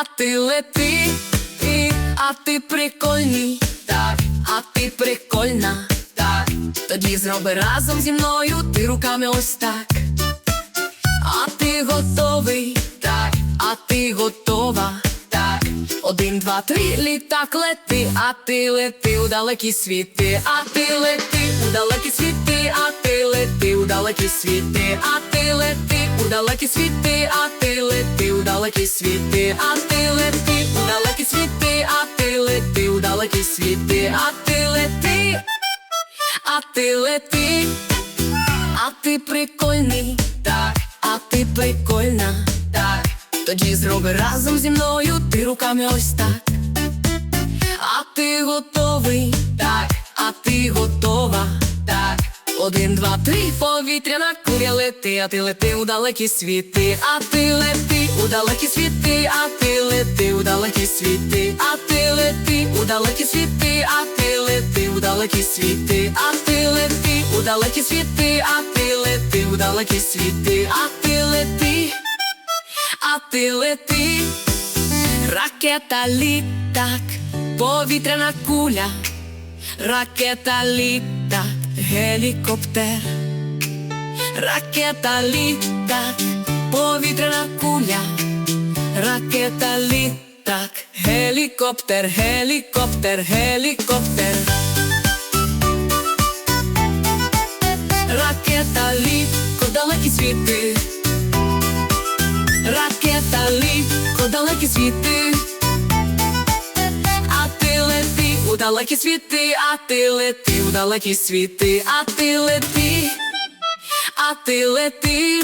а ти лети, і, а ти прикольний, так, а ти прикольна, так. Тоді зроби разом зі мною, ти руками ось так. А ти готовий, так, а ти готова, так. Один, два, три, літак лети, а ти лети у далекі світи, а ти лети у далекі світи, а ти лети у далекі світи, а ти лети у далекі світи, а ти лети далекі світи, а ти лети. У далекі світи, а ти лети. У далекі світи, а ти лети, а ти лети. А ти прикольний, так, а ти прикольна, так. Тоді зроби разом зі мною, ти руками ось так. А ти готовий, Один, два, три, повітряна куря лети, а ти лети у далекі світи, а ти лети у далекі світи, а ти лети у далекі світи, а ти лети у далекі світи, а ти лети у далекі світи, а ти лети у далекі світи, а ти лети у далекі світи, а ти лети, а ти лети, ракета літак, повітряна куля, ракета літак, гелікоптер, ракета літак, повітряна куля, ракета літак, гелікоптер, гелікоптер, гелікоптер. Ракета літко, далекі світи. Ракета літко, далекі світи. Далекі світи, а ти лети у далекі світи, а ти лети, а ти лети.